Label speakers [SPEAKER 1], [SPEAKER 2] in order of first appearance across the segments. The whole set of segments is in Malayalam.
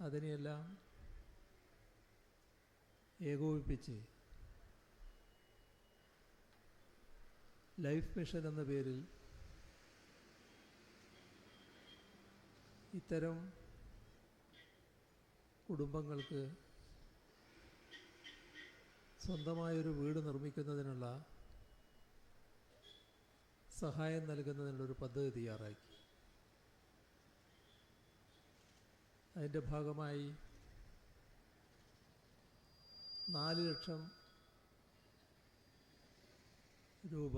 [SPEAKER 1] അതിനെയെല്ലാം ഏകോപിപ്പിച്ച് ലൈഫ് മിഷൻ എന്ന പേരിൽ ഇത്തരം കുടുംബങ്ങൾക്ക് സ്വന്തമായൊരു വീട് നിർമ്മിക്കുന്നതിനുള്ള സഹായം നൽകുന്നതിനുള്ളൊരു പദ്ധതി തയ്യാറാക്കി. അതിന്റെ ഭാഗമായി നാല് ലക്ഷം രൂപ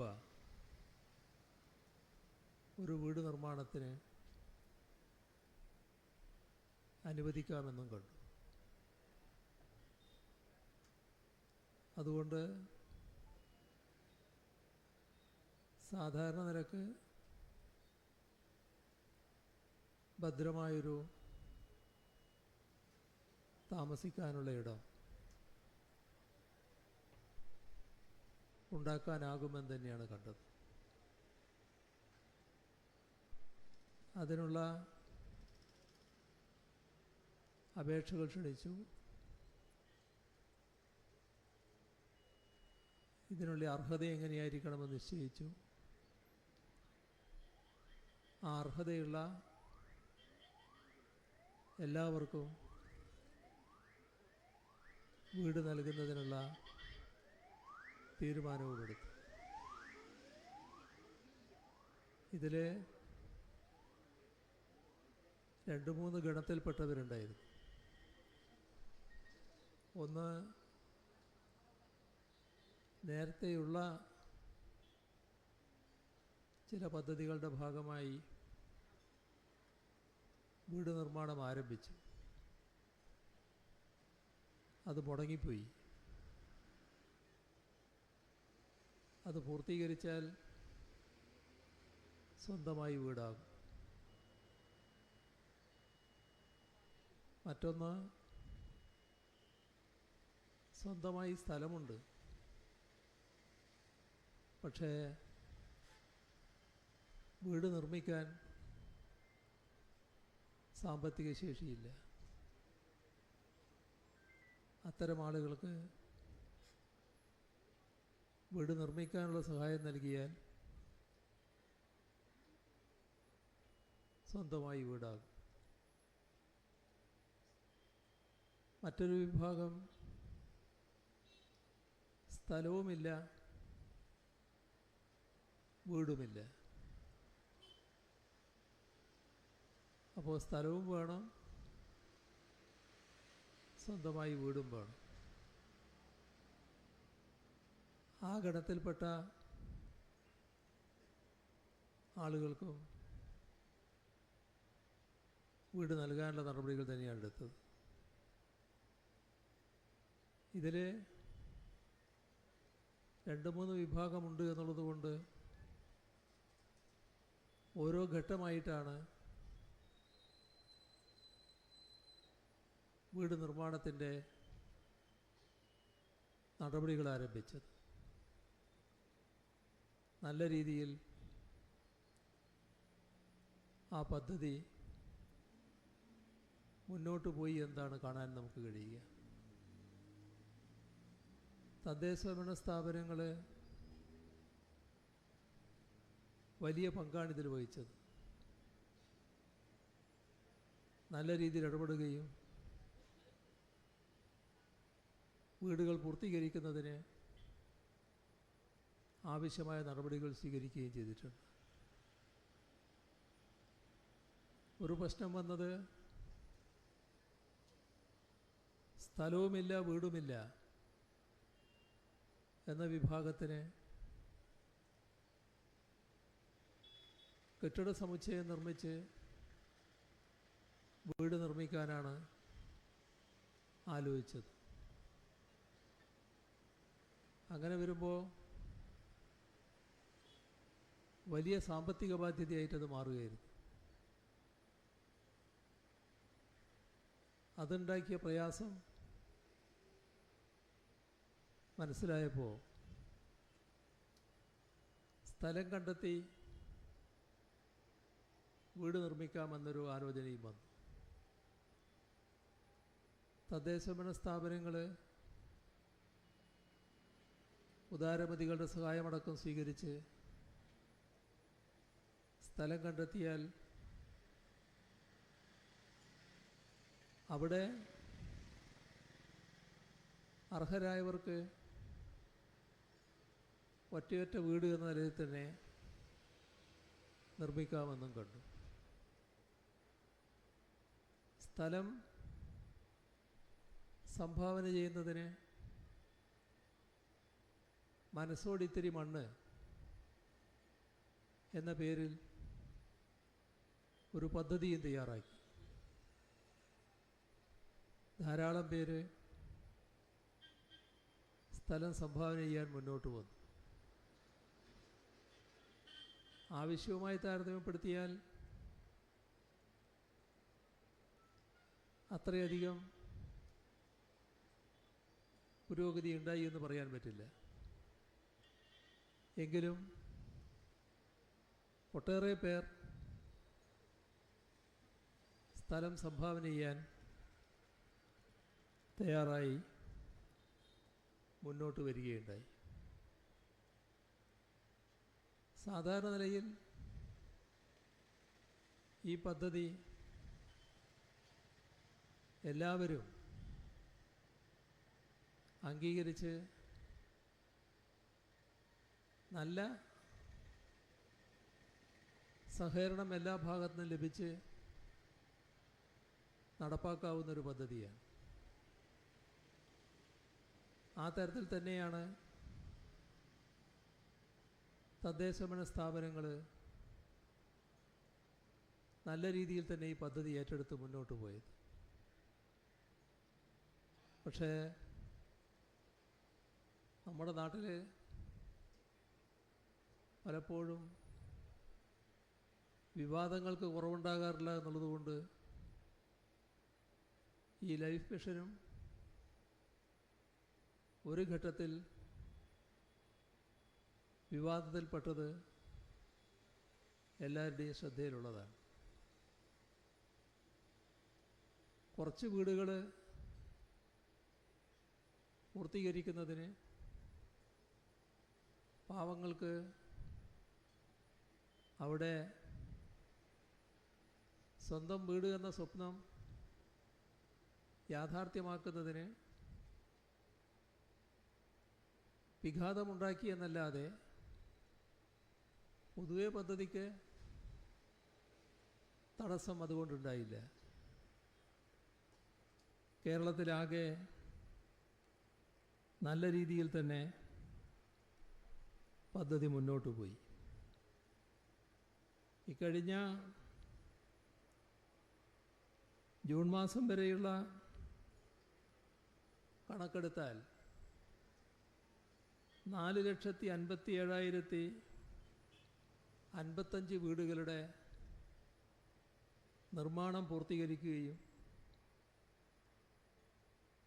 [SPEAKER 1] ഒരു വീട് നിർമ്മാണത്തിന് അനുവദിക്കാമെന്നും കണ്ടു. അതുകൊണ്ട് സാധാരണ നിരക്ക് ഭദ്രമായൊരു താമസിക്കാനുള്ള ഇടം ഉണ്ടാക്കാനാകുമെന്ന് തന്നെയാണ് കണ്ടത്. അതിനുള്ള അപേക്ഷകൾ ക്ഷണിച്ചു. ഇതിനുള്ള അർഹത എങ്ങനെയായിരിക്കണമെന്ന് നിശ്ചയിച്ചു. ആ അർഹതയുള്ള എല്ലാവർക്കും വീട് നൽകുന്നതിനുള്ള തീരുമാനവും എടുത്തു ഇതിൽ രണ്ട് മൂന്ന് ഗണത്തിൽപ്പെട്ടവരുണ്ടായിരുന്നു. ഒന്ന് നേരത്തെയുള്ള ചില പദ്ധതികളുടെ ഭാഗമായി വീട് നിർമ്മാണം ആരംഭിച്ചു. അത് മുടങ്ങിപ്പോയി. അത് പൂർത്തീകരിച്ചാൽ സ്വന്തമായി വീടാകും. മറ്റൊന്ന് സ്വന്തമായി സ്ഥലമുണ്ട്. പക്ഷേ വീട് നിർമ്മിക്കാൻ സാമ്പത്തിക ശേഷിയില്ല. അത്തരം ആളുകൾക്ക് വീട് നിർമ്മിക്കാനുള്ള സഹായം നൽകിയാൽ സ്വന്തമായി വീടാകും. മറ്റൊരു വിഭാഗം സ്ഥലവുമില്ല വീടുമില്ല. അപ്പോൾ സ്ഥലവും വേണം സ്വന്തമായി വീടുമ്പോൾ ആ ഘടത്തിൽപ്പെട്ട ആളുകൾക്കും വീട് നൽകാനുള്ള നടപടികൾ തന്നെയാണ് എടുത്തത്. ഇതിൽ രണ്ട് മൂന്ന് വിഭാഗമുണ്ട് എന്നുള്ളത് കൊണ്ട് ഓരോ ഘട്ടമായിട്ടാണ് വീട് നിർമ്മാണത്തിന്റെ നടപടികൾ ആരംഭിച്ചത്. നല്ല രീതിയിൽ ആ പദ്ധതി മുന്നോട്ട് പോയി എന്താണ് കാണാൻ നമുക്ക് കഴിയുക. തദ്ദേശഭരണ സ്ഥാപനങ്ങൾ വലിയ പങ്കാണ് ഇതിൽ വഹിച്ചത്. നല്ല രീതിയിൽ ഇടപെടുകയും വീടുകൾ പൂർത്തീകരിക്കുന്നതിന് ആവശ്യമായ നടപടികൾ സ്വീകരിക്കുകയും ചെയ്തിട്ടുണ്ട്. ഒരു പ്രശ്നം വന്നത് സ്ഥലവുമില്ല വീടുമില്ല എന്ന വിഭാഗത്തിന് കെട്ടിട സമുച്ചയം നിർമ്മിച്ച് വീട് നിർമ്മിക്കാനാണ് ആലോചിച്ചത്. അങ്ങനെ വരുമ്പോൾ വലിയ സാമ്പത്തിക ബാധ്യതയായിട്ടത് മാറുകയായിരുന്നു. അതുണ്ടാക്കിയ പ്രയാസം മനസ്സിലായപ്പോൾ സ്ഥലം കണ്ടെത്തി വീട് നിർമ്മിക്കാമെന്നൊരു ആലോചനയും വന്നു. തദ്ദേശഭരണ സ്ഥാപനങ്ങൾ ഉദാരമതികളുടെ സഹായമടക്കം സ്വീകരിച്ച് സ്ഥലം കണ്ടെത്തിയാൽ അവിടെ അർഹരായവർക്ക് ഒറ്റയൊറ്റ വീട് എന്ന നിലയിൽ തന്നെ നിർമ്മിക്കാമെന്നും കണ്ടു. സ്ഥലം സംഭാവന ചെയ്യുന്നതിന് മനസ്സോടിത്തിരി മണ്ണ് എന്ന പേരിൽ ഒരു പദ്ധതിയും തയ്യാറാക്കി. ധാരാളം പേര് സ്ഥലം സംഭാവന ചെയ്യാൻ മുന്നോട്ട് വന്നു. ആവശ്യവുമായി താരതമ്യപ്പെടുത്തിയാൽ അത്രയധികം പുരോഗതി ഉണ്ടായി എന്ന് പറയാൻ പറ്റില്ല. എങ്കിലും ഒട്ടേറെ പേർ സ്ഥലം സംഭാവന ചെയ്യാൻ തയ്യാറായി മുന്നോട്ട് വരികയുണ്ടായി. സാധാരണ നിലയിൽ ഈ പദ്ധതി എല്ലാവരും അംഗീകരിച്ച് നല്ല സഹകരണം എല്ലാ ഭാഗത്തു നിന്നും ലഭിച്ച് നടപ്പാക്കാവുന്ന ഒരു പദ്ധതിയാണ്. ആ തരത്തിൽ തന്നെയാണ് തദ്ദേശഭരണ സ്ഥാപനങ്ങൾ നല്ല രീതിയിൽ തന്നെ ഈ പദ്ധതി ഏറ്റെടുത്ത് മുന്നോട്ട് പോയത്. പക്ഷേ നമ്മുടെ നാട്ടിൽ പലപ്പോഴും വിവാദങ്ങൾക്ക് കുറവുണ്ടാകാറില്ല എന്നുള്ളതുകൊണ്ട് ഈ ലൈഫ് മിഷനും ഒരു ഘട്ടത്തിൽ വിവാദത്തിൽപ്പെട്ടത് എല്ലാവരുടെയും ശ്രദ്ധയിലുള്ളതാണ്. കുറച്ച് വീടുകൾ പൂർത്തീകരിക്കുന്നതിന് പാവങ്ങൾക്ക് അവിടെ സ്വന്തം വീട് എന്ന സ്വപ്നം യാഥാർത്ഥ്യമാക്കുന്നതിന് വിഘാതമുണ്ടാക്കി എന്നല്ലാതെ പൊതുവെ പദ്ധതിക്ക് തടസ്സം അതുകൊണ്ടുണ്ടായില്ല. കേരളത്തിലാകെ നല്ല രീതിയിൽ തന്നെ പദ്ധതി മുന്നോട്ട് പോയി. ഇക്കഴിഞ്ഞ ജൂൺ മാസം വരെയുള്ള കണക്കെടുത്താൽ നാല് ലക്ഷത്തി അൻപത്തി ഏഴായിരത്തി അൻപത്തഞ്ച് വീടുകളുടെ നിർമ്മാണം പൂർത്തീകരിക്കുകയും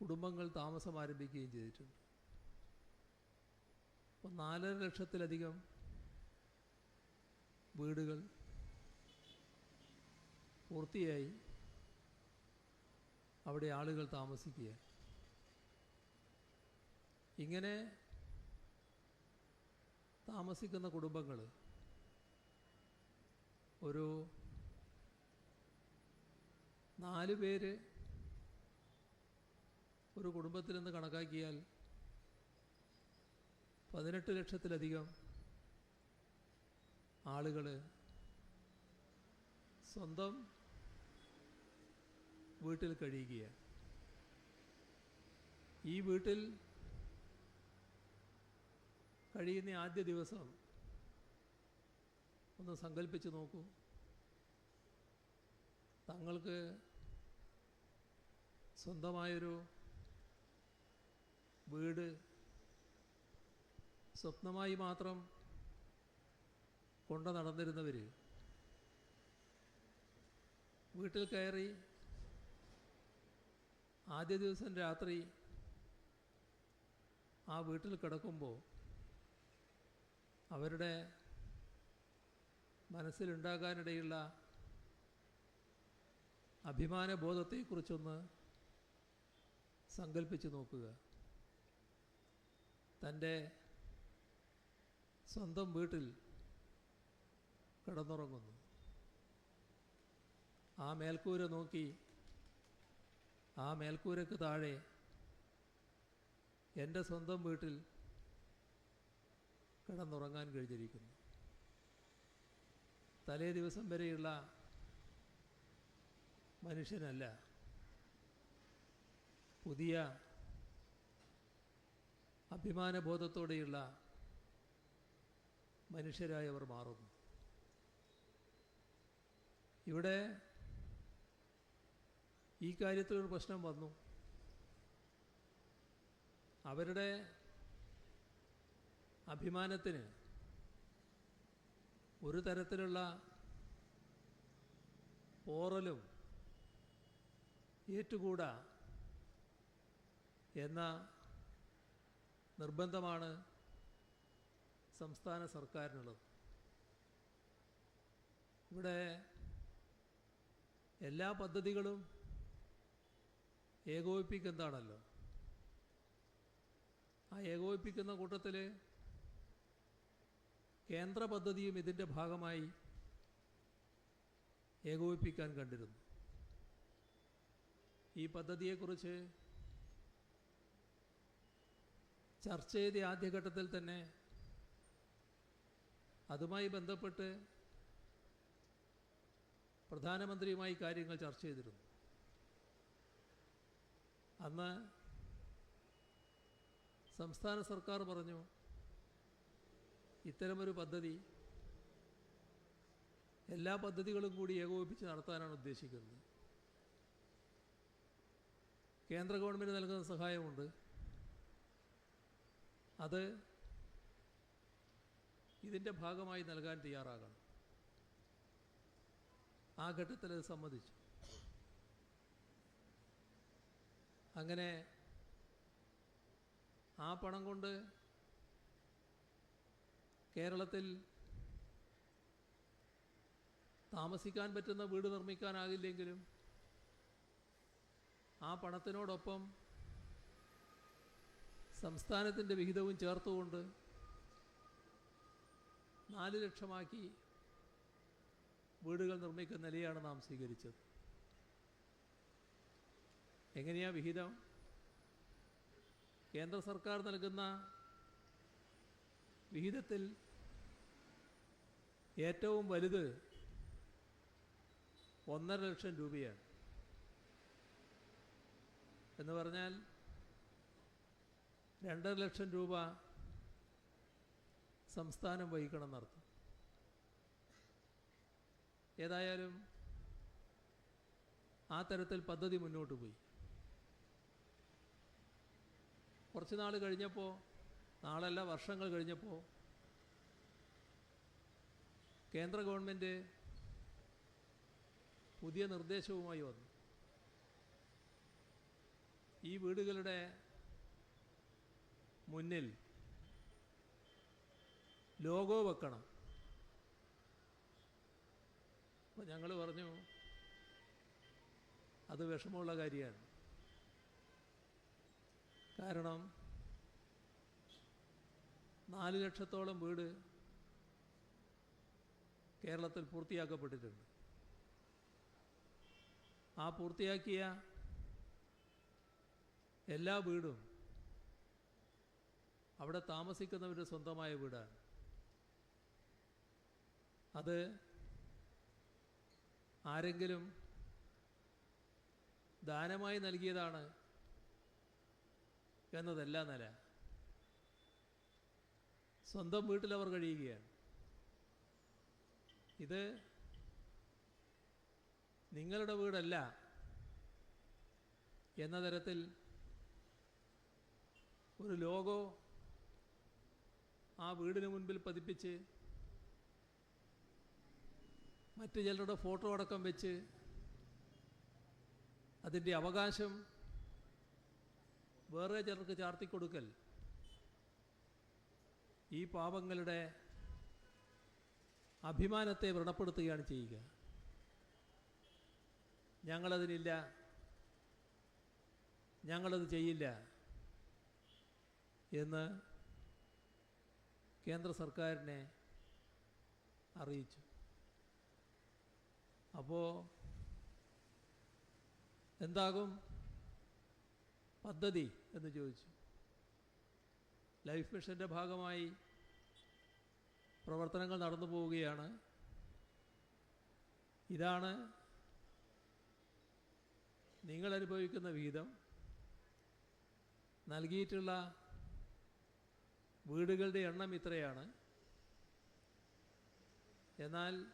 [SPEAKER 1] കുടുംബങ്ങൾ താമസം ആരംഭിക്കുകയും ചെയ്തിട്ടുണ്ട്. അപ്പോൾ നാലര ലക്ഷത്തിലധികം വീടുകൾ പൂർത്തിയായി അവിടെ ആളുകൾ താമസിക്കുക. ഇങ്ങനെ താമസിക്കുന്ന കുടുംബങ്ങൾ ഒരു നാല് പേര് ഒരു കുടുംബത്തിൽ നിന്ന് കണക്കാക്കിയാൽ പതിനെട്ട് ലക്ഷത്തിലധികം ആളുകൾ സ്വന്തം വീട്ടിൽ കഴിയുകയാണ്. ഈ വീട്ടിൽ കഴിയുന്ന ആദ്യ ദിവസം ഒന്ന് സങ്കല്പിച്ച് നോക്കൂ. തങ്ങൾക്ക് സ്വന്തമായൊരു വീട് സ്വപ്നമായി മാത്രം കൊണ്ടു നടന്നിരുന്നവർ വീട്ടിൽ കയറി ആദ്യ ദിവസം രാത്രി ആ വീട്ടിൽ കിടക്കുമ്പോൾ അവരുടെ മനസ്സിലുണ്ടാകാനിടയുള്ള അഭിമാനബോധത്തെക്കുറിച്ചൊന്ന് സങ്കല്പിച്ച് നോക്കുക. തന്റെ സ്വന്തം വീട്ടിൽ കിടന്നുറങ്ങുന്നു. ആ മേൽക്കൂര നോക്കി ആ മേൽക്കൂരക്ക് താഴെ എന്റെ സ്വന്തം വീട്ടിൽ കിടന്നുറങ്ങാൻ കഴിഞ്ഞിരിക്കുന്നു. തലേ ദിവസം വരെയുള്ള മനുഷ്യനല്ല. പുതിയ അഭിമാനബോധത്തോടെയുള്ള മനുഷ്യരായവർ മാറുന്നു. ഇവിടെ ഈ കാര്യത്തിലൊരു പ്രശ്നം വന്നു. അവരുടെ അഭിമാനത്തിന് ഒരു തരത്തിലുള്ള പോറലും ഏറ്റുകൂടാ എന്ന നിർബന്ധമാണ് സംസ്ഥാന സർക്കാരിനുള്ളത്. ഇവിടെ എല്ലാ പദ്ധതികളും ഏകോപിപ്പിക്കുന്നതാണല്ലോ. ആ ഏകോപിപ്പിക്കുന്ന കൂട്ടത്തിൽ കേന്ദ്ര പദ്ധതിയും ഇതിന്റെ ഭാഗമായി ഏകോപിപ്പിക്കാൻ കണ്ടിരുന്നു. ഈ പദ്ധതിയെക്കുറിച്ച് ചർച്ച ചെയ്ത ആദ്യഘട്ടത്തിൽ തന്നെ അതുമായി ബന്ധപ്പെട്ട് പ്രധാനമന്ത്രിയുമായി കാര്യങ്ങൾ ചർച്ച ചെയ്തിരുന്നു. അന്ന് സംസ്ഥാന സർക്കാർ പറഞ്ഞു ഇത്തരമൊരു പദ്ധതി എല്ലാ പദ്ധതികളും കൂടി ഏകോപിപ്പിച്ച് നടത്താനാണ് ഉദ്ദേശിക്കുന്നത്. കേന്ദ്ര ഗവൺമെന്റ് നൽകുന്ന സഹായമുണ്ട്. അത് ഇതിന്റെ ഭാഗമായി നൽകാൻ തയ്യാറാകണം. ആ ഘട്ടത്തിൽ അത് സമ്മതിച്ചു. അങ്ങനെ ആ പണം കൊണ്ട് കേരളത്തിൽ താമസിക്കാൻ പറ്റുന്ന വീട് നിർമ്മിക്കാനാകില്ലെങ്കിലും ആ പണത്തിനോടൊപ്പം സംസ്ഥാനത്തിന്റെ വിഹിതവും ചേർത്തുകൊണ്ട് നാല് ലക്ഷമാക്കി വീടുകൾ നിർമ്മിക്കുന്ന നിലയാണ് നാം സ്വീകരിച്ചത്. എങ്ങനെയാ വിഹിതം? കേന്ദ്ര സർക്കാർ നൽകുന്ന വിഹിതത്തിൽ ഏറ്റവും വലുത് ഒന്നര ലക്ഷം രൂപയാണ്. എന്ന് പറഞ്ഞാൽ രണ്ടര ലക്ഷം രൂപ സംസ്ഥാനം വഹിക്കണം എന്നർത്ഥം. ഏതായാലും ആ തരത്തിൽ പദ്ധതി മുന്നോട്ട് പോയി. കുറച്ച് നാൾ കഴിഞ്ഞപ്പോൾ നാളല്ല വർഷങ്ങൾ കഴിഞ്ഞപ്പോൾ കേന്ദ്ര ഗവൺമെന്റ് പുതിയ നിർദ്ദേശവുമായി വന്നു. ഈ വീടുകളുടെ മുന്നിൽ ലോഗോ വെക്കണം. അപ്പോൾ ഞങ്ങൾ പറഞ്ഞു അത് വിഷമമുള്ള കാര്യമാണ്. കാരണം നാല് ലക്ഷത്തോളം വീട് കേരളത്തിൽ പൂർത്തിയാക്കപ്പെട്ടിട്ടുണ്ട്. ആ പൂർത്തിയാക്കിയ എല്ലാ വീടും അവിടെ താമസിക്കുന്നവരുടെ സ്വന്തമായ വീടാണ്. അത് ആരെങ്കിലും ദാനമായി നൽകിയതാണ് എന്നതല്ല നില. സ്വന്തം വീട്ടിലവർ കഴിയുകയാണ്. ഇത് നിങ്ങളുടെ വീടല്ല എന്ന തരത്തിൽ ഒരു ലോഗോ ആ വീടിന് മുൻപിൽ പതിപ്പിച്ച് മറ്റു ചിലരുടെ ഫോട്ടോ അടക്കം വെച്ച് അതിന്റെ അവകാശം വേറെ ചിലർക്ക് ചാർത്തിക്കൊടുക്കൽ. ഈ പാപങ്ങളുടെ അഭിമാനത്തെ വ്രണപ്പെടുത്തുകയാണ് ചെയ്യുക. ഞങ്ങളതിനില്ല. ഞങ്ങളത് ചെയ്യില്ല എന്ന് കേന്ദ്ര സർക്കാരിനെ അറിയിച്ചു. അപ്പോൾ എന്താകും? പദ്ധതി എന്ന് ചോദിച്ചു. ലൈഫ് മിഷന്റെ ഭാഗമായി പ്രവർത്തനങ്ങൾ നടന്നു പോവുകയാണ്. ഇതാണ് നിങ്ങൾ അനുഭവിക്കുന്ന വിഹിതം നൽകിയിട്ടുള്ള വീടുകളുടെ എണ്ണം ഇത്രയാണ്. എന്നാൽ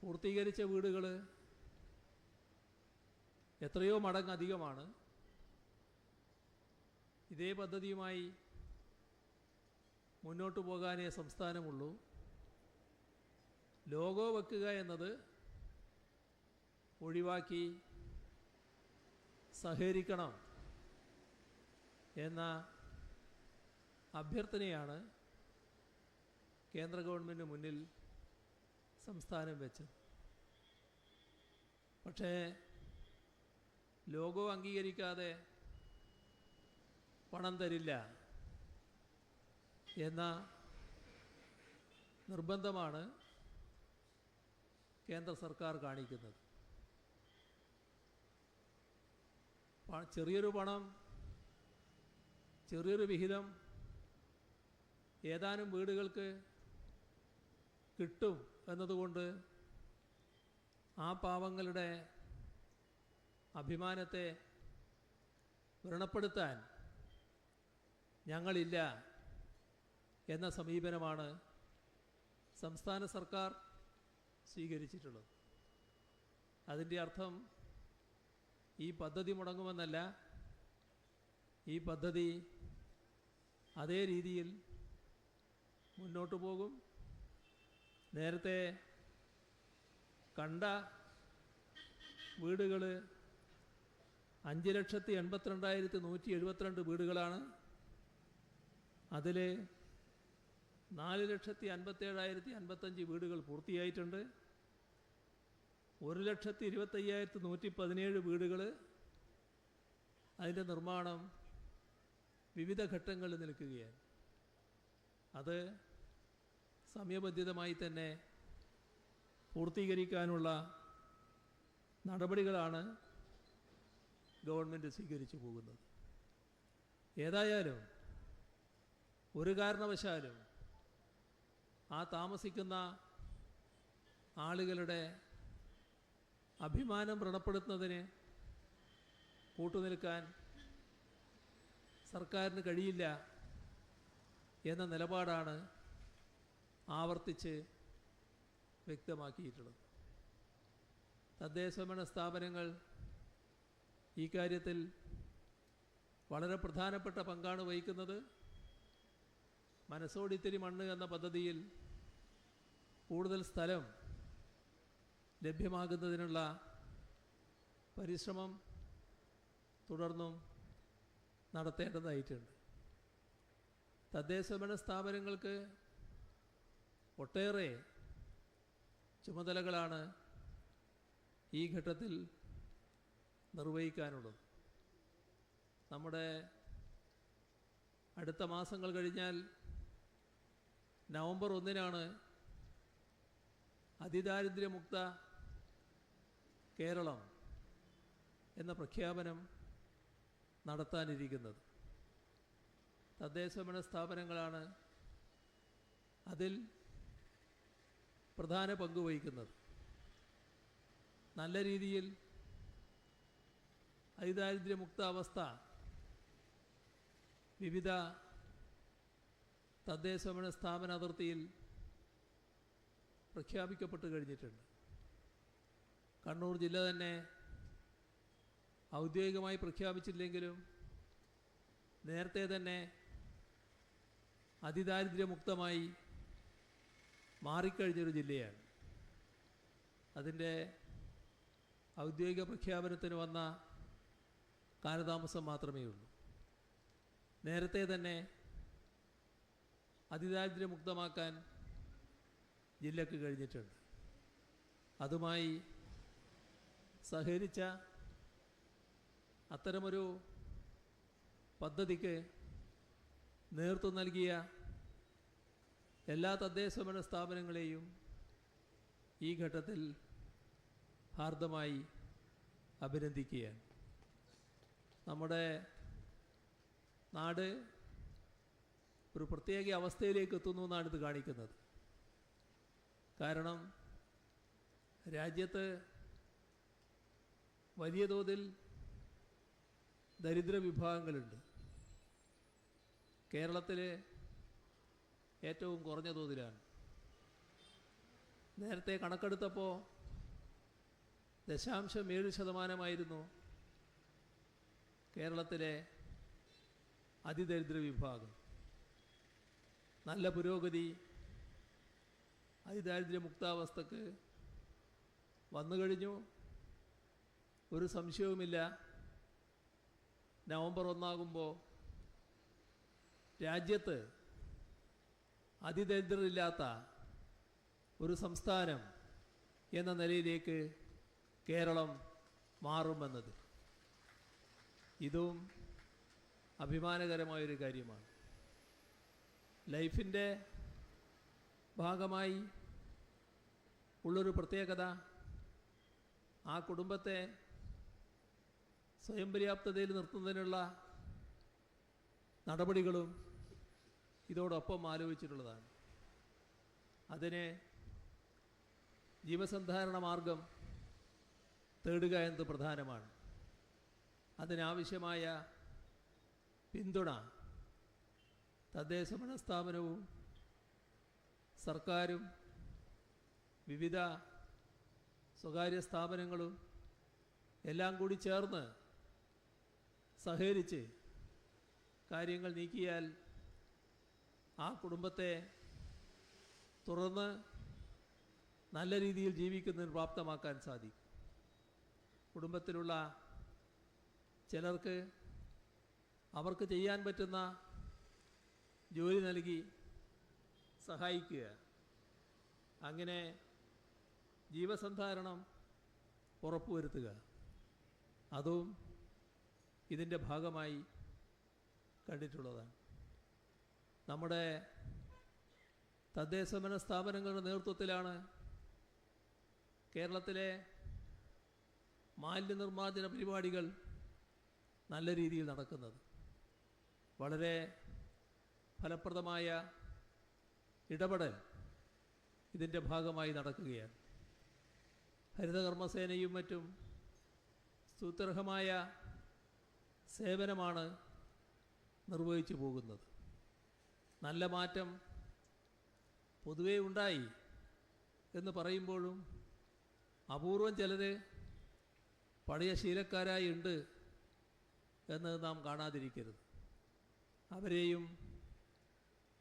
[SPEAKER 1] പൂർത്തീകരിച്ച വീടുകൾ എത്രയോ മടങ്ങ് അധികമാണ്. ഇതേ പദ്ധതിയുമായി മുന്നോട്ട് പോകാനേ സംസ്ഥാനമുള്ളൂ. ലോഗോ വെക്കുക എന്നത് ഒഴിവാക്കി സഹകരിക്കണം എന്ന അഭ്യർത്ഥനയാണ് കേന്ദ്ര ഗവൺമെന്റ് മുന്നിൽ സംസ്ഥാനം വെച്ചത്. പക്ഷേ ലോഗോ അംഗീകരിക്കാതെ പണം തരില്ല. എന്ന നിർബന്ധമാണ് കേന്ദ്ര സർക്കാർ കാണിക്കുന്നത്. ചെറിയൊരു പണം ചെറിയൊരു വിഹിതം ഏതാനും വീടുകൾക്ക് കിട്ടും എന്നതുകൊണ്ട് ആ പാവങ്ങളുടെ അഭിമാനത്തെ വ്രണപ്പെടുത്താൻ ഞങ്ങളില്ല എന്ന സമീപനമാണ് സംസ്ഥാന സർക്കാർ സ്വീകരിച്ചിട്ടുള്ളത്. അതിന്റെ അർത്ഥം ഈ പദ്ധതി മുടങ്ങുമെന്നല്ല. ഈ പദ്ധതി അതേ രീതിയിൽ മുന്നോട്ട് പോകും. നേരത്തെ കണ്ട വീടുകൾ അഞ്ച് ലക്ഷത്തി എൺപത്തിരണ്ടായിരത്തി നൂറ്റി എഴുപത്തിരണ്ട് വീടുകളാണ്. അതിൽ നാല് ലക്ഷത്തി അൻപത്തേഴായിരത്തി അൻപത്തഞ്ച് വീടുകൾ പൂർത്തിയായിട്ടുണ്ട്. ഒരു ലക്ഷത്തി ഇരുപത്തയ്യായിരത്തി നൂറ്റി പതിനേഴ് വീടുകൾ അതിന്റെ നിർമ്മാണം വിവിധ ഘട്ടങ്ങളിൽ നിൽക്കുകയാണ്. അത് സമയബന്ധിതമായി തന്നെ പൂർത്തീകരിക്കാനുള്ള നടപടികളാണ് ഗവൺമെന്റ് സ്വീകരിച്ചു പോകുന്നത്. ഏതായാലും ഒരു കാരണവശാലും ആ താമസിക്കുന്ന ആളുകളുടെ അഭിമാനം വ്രണപ്പെടുത്തുന്നതിന് കൂട്ടുനിൽക്കാൻ സർക്കാരിന് കഴിയില്ല എന്ന നിലപാടാണ് ആവർത്തിച്ച് വ്യക്തമാക്കിയിട്ടുള്ളത്. തദ്ദേശഭരണ സ്ഥാപനങ്ങൾ ഈ കാര്യത്തിൽ വളരെ പ്രധാനപ്പെട്ട പങ്കാണ് വഹിക്കുന്നത്. മനസ്സോടിത്തിരി മണ്ണ് എന്ന പദ്ധതിയിൽ കൂടുതൽ സ്ഥലം ലഭ്യമാകുന്നതിനുള്ള പരിശ്രമം തുടർന്നും നടത്തേണ്ടതായിട്ടുണ്ട്. തദ്ദേശഭരണ സ്ഥാപനങ്ങൾക്ക് ഒട്ടേറെ ചുമതലകളാണ് ഈ ഘട്ടത്തിൽ നിർവഹിക്കാനുള്ളത്. നമ്മുടെ അടുത്ത മാസങ്ങൾ കഴിഞ്ഞാൽ നവംബർ ഒന്നിനാണ് അതിദാരിദ്ര്യമുക്ത കേരളം എന്ന പ്രഖ്യാപനം നടത്താനിരിക്കുന്നത്. തദ്ദേശഭരണ സ്ഥാപനങ്ങളാണ് അതിൽ പ്രധാന പങ്ക് വഹിക്കുന്നത്. നല്ല രീതിയിൽ അതിദാരിദ്ര്യമുക്ത അവസ്ഥ വിവിധ തദ്ദേശഭരണ സ്ഥാപന അതിർത്തിയിൽ പ്രഖ്യാപിക്കപ്പെട്ട് കഴിഞ്ഞിട്ടുണ്ട്. കണ്ണൂർ ജില്ല തന്നെ ഔദ്യോഗികമായി പ്രഖ്യാപിച്ചില്ലെങ്കിലും നേരത്തെ തന്നെ അതിദാരിദ്ര്യമുക്തമായി മാറിക്കഴിഞ്ഞൊരു ജില്ലയാണ്. അതിന്റെ ഔദ്യോഗിക പ്രഖ്യാപനത്തിന് വന്ന കാലതാമസം മാത്രമേ ഉള്ളൂ നേരത്തെ തന്നെ അതിദാരിദ്ര്യമുക്തമാക്കാൻ ജില്ലക്ക് കഴിഞ്ഞിട്ടുണ്ട്. അതുമായി സഹകരിച്ച അത്തരമൊരു പദ്ധതിക്ക് നേതൃത്വം നൽകിയ എല്ലാ തദ്ദേശ തദ്ദേശഭരണ സ്ഥാപനങ്ങളെയും ഈ ഘട്ടത്തിൽ ഹാർദമായി അഭിനന്ദിക്കുകയാണ്. നമ്മുടെ നാട് ഒരു പ്രത്യേക അവസ്ഥയിലേക്ക് എത്തുന്നു എന്നാണ് ഇത് കാണിക്കുന്നത്. കാരണം രാജ്യത്ത് വലിയ തോതിൽ ദരിദ്ര വിഭാഗങ്ങളുണ്ട്. കേരളത്തിൽ ഏറ്റവും കുറഞ്ഞ തോതിലാണ്. നേരത്തെ കണക്കെടുത്തപ്പോൾ ദശാംശം ഏഴ് ശതമാനമായിരുന്നു കേരളത്തിലെ അതിദരിദ്ര വിഭാഗം. നല്ല പുരോഗതി അതിദാരിദ്ര്യമുക്താവസ്ഥക്ക് വന്നു കഴിഞ്ഞു. ഒരു സംശയവുമില്ല. നവംബർ ഒന്നാകുമ്പോൾ രാജ്യത്ത് അതിദരിദ്രരില്ലാത്ത ഒരു സംസ്ഥാനം എന്ന നിലയിലേക്ക് കേരളം മാറുമെന്നത്. ഇതും അഭിമാനകരമായൊരു കാര്യമാണ്. ലൈഫിന്റെ ഭാഗമായി ഉള്ളൊരു പ്രത്യേകത ആ കുടുംബത്തെ സ്വയം പര്യാപ്തതയിൽ നിർത്തുന്നതിനുള്ള നടപടികളും ഇതോടൊപ്പം ആലോചിച്ചിട്ടുള്ളതാണ്. അതിനെ ജീവസന്ധാരണ മാർഗം തേടുക എന്നത് പ്രധാനമാണ്. അതിനാവശ്യമായ പിന്തുണ തദ്ദേശഭരണ സ്ഥാപനവും സർക്കാരും വിവിധ സ്വകാര്യ സ്ഥാപനങ്ങളും എല്ലാം കൂടി ചേർന്ന് സഹകരിച്ച് കാര്യങ്ങൾ നീക്കിയാൽ ആ കുടുംബത്തെ തുറന്ന് നല്ല രീതിയിൽ ജീവിക്കുന്നതിന് പ്രാപ്തമാക്കാൻ സാധിക്കും. കുടുംബത്തിലുള്ള ചിലർക്ക് അവർക്ക് ചെയ്യാൻ പറ്റുന്ന ജോലി നൽകി സഹായിക്കുക. അങ്ങനെ ജീവസന്ധാരണം ഉറപ്പുവരുത്തുക. അതും ഇതിന്റെ ഭാഗമായി കണ്ടിട്ടുള്ളതാണ്. നമ്മുടെ തദ്ദേശഭരണ സ്ഥാപനങ്ങളുടെ നേതൃത്വത്തിലാണ് കേരളത്തിലെ മാലിന്യ മാലിന്യനിർമ്മാർജന പരിപാടികൾ നല്ല രീതിയിൽ നടക്കുന്നത്. വളരെ ഫലപ്രദമായ ഇടപെടൽ ഇതിന്റെ ഭാഗമായി നടക്കുകയാണ്. ഹരിതകർമ്മസേനയും മറ്റും സ്തുത്യർഹമായ സേവനമാണ് നിർവഹിച്ചു പോകുന്നത്. നല്ല മാറ്റം പൊതുവേ ഉണ്ടായി എന്ന് പറയുമ്പോഴും അപൂർവം ചിലർ പഴയ ശീലക്കാരായി ഉണ്ട് എന്ന് നാം കാണാതിരിക്കരുത്. അവരെയും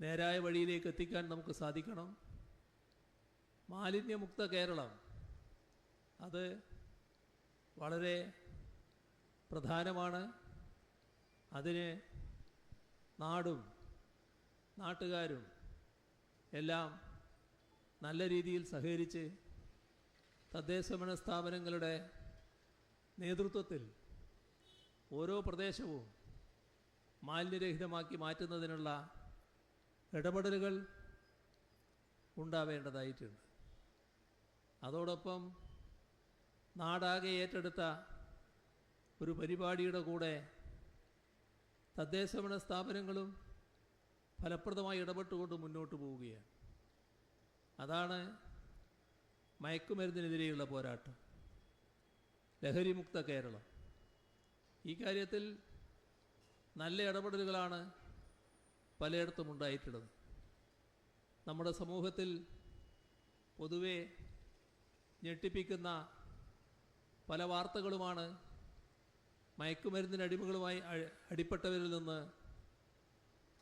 [SPEAKER 1] നേരായ വഴിയിലേക്ക് എത്തിക്കാൻ നമുക്ക് സാധിക്കണം. മാലിന്യമുക്ത കേരളം അത് വളരെ പ്രധാനമാണ്. അതിന് നാടും നാട്ടുകാരും എല്ലാം നല്ല രീതിയിൽ സഹകരിച്ച് തദ്ദേശഭരണ സ്ഥാപനങ്ങളുടെ നേതൃത്വത്തിൽ ഓരോ പ്രദേശവും മാലിന്യരഹിതമാക്കി മാറ്റുന്നതിനുള്ള ഇടപെടലുകൾ ഉണ്ടാവേണ്ടതായിട്ടുണ്ട്. അതോടൊപ്പം നാടാകെ ഏറ്റെടുത്ത ഒരു പരിപാടിയുടെ കൂടെ തദ്ദേശഭരണ സ്ഥാപനങ്ങളും ഫലപ്രദമായി ഇടപെട്ടുകൊണ്ട് മുന്നോട്ട് പോവുകയാണ്. അതാണ് മയക്കുമരുന്നിനെതിരെയുള്ള പോരാട്ടം. ലഹരിമുക്ത കേരളം. ഈ കാര്യത്തിൽ നല്ല ഇടപെടലുകളാണ് പലയിടത്തും ഉണ്ടായിട്ടുള്ളത് നമ്മുടെ സമൂഹത്തിൽ പൊതുവെ ഞെട്ടിപ്പിക്കുന്ന പല വാർത്തകളുമാണ് മയക്കുമരുന്നിന് അടിമകളുമായി അടിപ്പെട്ടവരിൽ നിന്ന്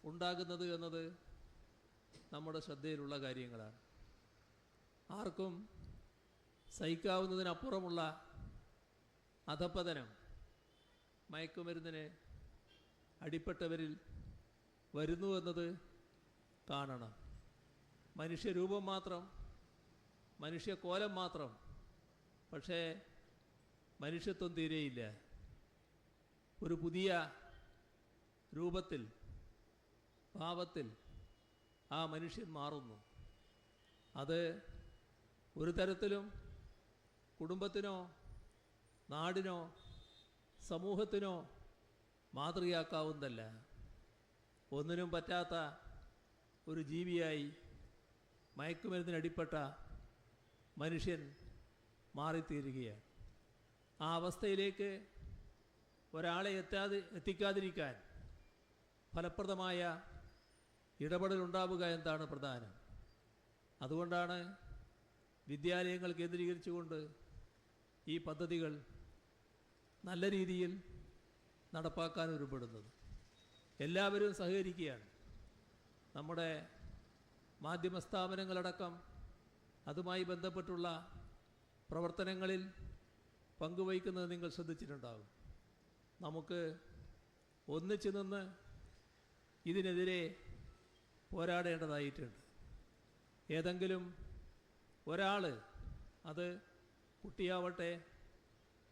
[SPEAKER 1] ഉണ്ടാകുന്നത് എന്നത് നമ്മുടെ ശ്രദ്ധയിലുള്ള കാര്യങ്ങളാണ്. ആർക്കും സഹിക്കാവുന്നതിനപ്പുറമുള്ള അധപ്പതനം മയക്കുമരുന്നിന് അടിപ്പെട്ടവരിൽ വരുന്നു എന്നത് കാണണം. മനുഷ്യരൂപം മാത്രം മനുഷ്യകോലം മാത്രം. പക്ഷേ മനുഷ്യത്വം തീരെയില്ല. ഒരു പുതിയ രൂപത്തിൽ ഭാവത്തിൽ ആ മനുഷ്യൻ മാറുന്നു. അത് ഒരു തരത്തിലും കുടുംബത്തിനോ നാടിനോ സമൂഹത്തിനോ മാതൃകയാക്കാവുന്നതല്ല. ഒന്നിനും പറ്റാത്ത ഒരു ജീവിയായി മയക്കുമരുന്നിനടിപ്പെട്ട മനുഷ്യൻ മാറിത്തീരുകയാണ്. ആ അവസ്ഥയിലേക്ക് ഒരാളെ എത്താതെ എത്തിക്കാതിരിക്കാൻ ഫലപ്രദമായ ഇടപെടലുണ്ടാവുക എന്താണ് പ്രധാനം? അതുകൊണ്ടാണ് വിദ്യാലയങ്ങൾ കേന്ദ്രീകരിച്ചുകൊണ്ട് ഈ പദ്ധതികൾ നല്ല രീതിയിൽ നടപ്പാക്കാൻ ഒരുപെടുന്നത്. എല്ലാവരും സഹകരിക്കുകയാണ്. നമ്മുടെ മാധ്യമ സ്ഥാപനങ്ങളടക്കം അതുമായി ബന്ധപ്പെട്ടുള്ള പ്രവർത്തനങ്ങളിൽ പങ്കുവഹിക്കുന്നത് നിങ്ങൾ ശ്രദ്ധിച്ചിട്ടുണ്ടാകും. നമുക്ക് ഒന്നിച്ചു നിന്ന് ഇതിനെതിരെ പോരാടേണ്ടതായിട്ടുണ്ട്. ഏതെങ്കിലും ഒരാൾ അത് കുട്ടിയാവട്ടെ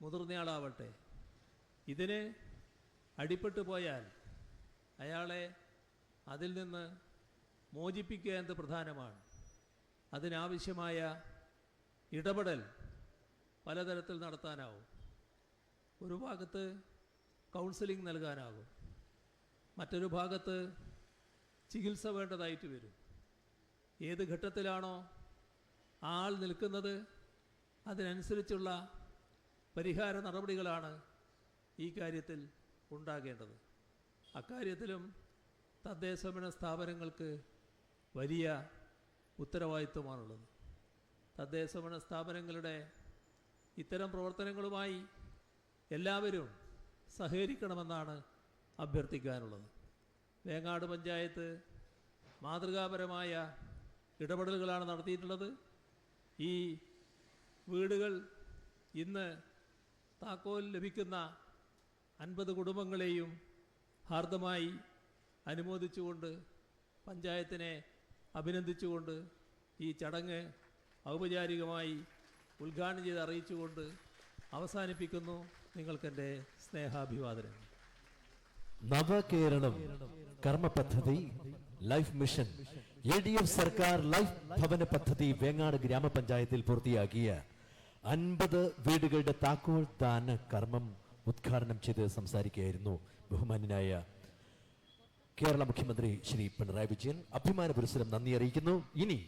[SPEAKER 1] മുതിർന്നയാളാവട്ടെ ഇതിന് അടിപ്പെട്ടു പോയാൽ അയാളെ അതിൽ നിന്ന് മോചിപ്പിക്കുക എന്നത് പ്രധാനമാണ്? അതിനാവശ്യമായ ഇടപെടൽ പലതരത്തിൽ നടത്താനാവും. ഒരു ഭാഗത്ത് കൗൺസിലിംഗ് നൽകാനാകും. മറ്റൊരു ഭാഗത്ത് ചികിത്സ വേണ്ടതായിട്ട് വരും. ഏത് ഘട്ടത്തിലാണോ ആൾ നിൽക്കുന്നത് അതിനനുസരിച്ചുള്ള പരിഹാര നടപടികളാണ് ഈ കാര്യത്തിൽ ഉണ്ടാകേണ്ടത്. അക്കാര്യത്തിലും തദ്ദേശഭരണ സ്ഥാപനങ്ങൾക്ക് വലിയ ഉത്തരവാദിത്വമാണുള്ളത്. തദ്ദേശഭരണ സ്ഥാപനങ്ങളുടെ ഇത്തരം പ്രവർത്തനങ്ങളുമായി എല്ലാവരും സഹകരിക്കണമെന്നാണ് അഭ്യർത്ഥിക്കാനുള്ളത്. വേങ്ങാട് പഞ്ചായത്ത് മാതൃകാപരമായ ഇടപെടലുകളാണ് നടത്തിയിട്ടുള്ളത്. ഈ വീടുകൾ ഇന്ന് താക്കോൽ ലഭിക്കുന്ന അൻപത് കുടുംബങ്ങളെയും ഹാർദമായി അനുമോദിച്ചുകൊണ്ട് പഞ്ചായത്തിനെ അഭിനന്ദിച്ചുകൊണ്ട് ഈ ചടങ്ങ് ഔപചാരികമായി ഉദ്ഘാടനം ചെയ്ത് അറിയിച്ചുകൊണ്ട് അവസാനിപ്പിക്കുന്നു നിങ്ങൾക്കെന്റെ സ്നേഹാഭിവാദനം
[SPEAKER 2] നവകേരളം കർമ്മ പദ്ധതി life mission. L D F സർക്കാർ ലൈഫ് ഭവന പദ്ധതി വേങ്ങാട് ഗ്രാമപഞ്ചായത്തിൽ പൂർത്തിയാക്കിയ അൻപത് വീടുകളുടെ താക്കോൽ ദാന കർമ്മം ഉദ്ഘാടനം ചെയ്ത് സംസാരിക്കുകയായിരുന്നു ബഹുമാന്യനായ കേരള മുഖ്യമന്ത്രി ശ്രീ പിണറായി വിജയൻ. അഭിമാന പുരസ്സരം നന്ദി അറിയിക്കുന്നു. ഇനി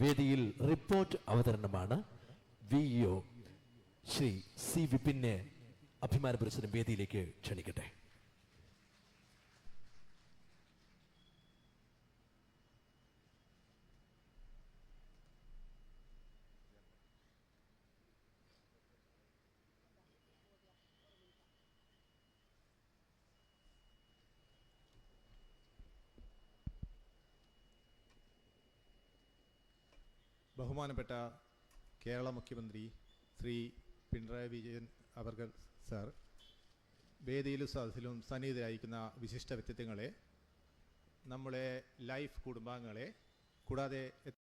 [SPEAKER 2] വേദിയിൽ റിപ്പോർട്ട് അവതരണമാണ് വി ഒ ശ്രീ സി വിപിനെ അഭിമാന പുരസ്സരം വേദിയിലേക്ക് ക്ഷണിക്കട്ടെ.
[SPEAKER 3] ബഹുമാനപ്പെട്ട കേരള മുഖ്യമന്ത്രി ശ്രീ പിണറായി വിജയൻ അവർകൾ സർ വേദിയിലും സദസ്സിലും സന്നിഹിതരായിരിക്കുന്ന വിശിഷ്ട വ്യക്തിത്വങ്ങളെ നമ്മളെ ലൈഫ് കുടുംബാംഗങ്ങളെ കൂടാതെ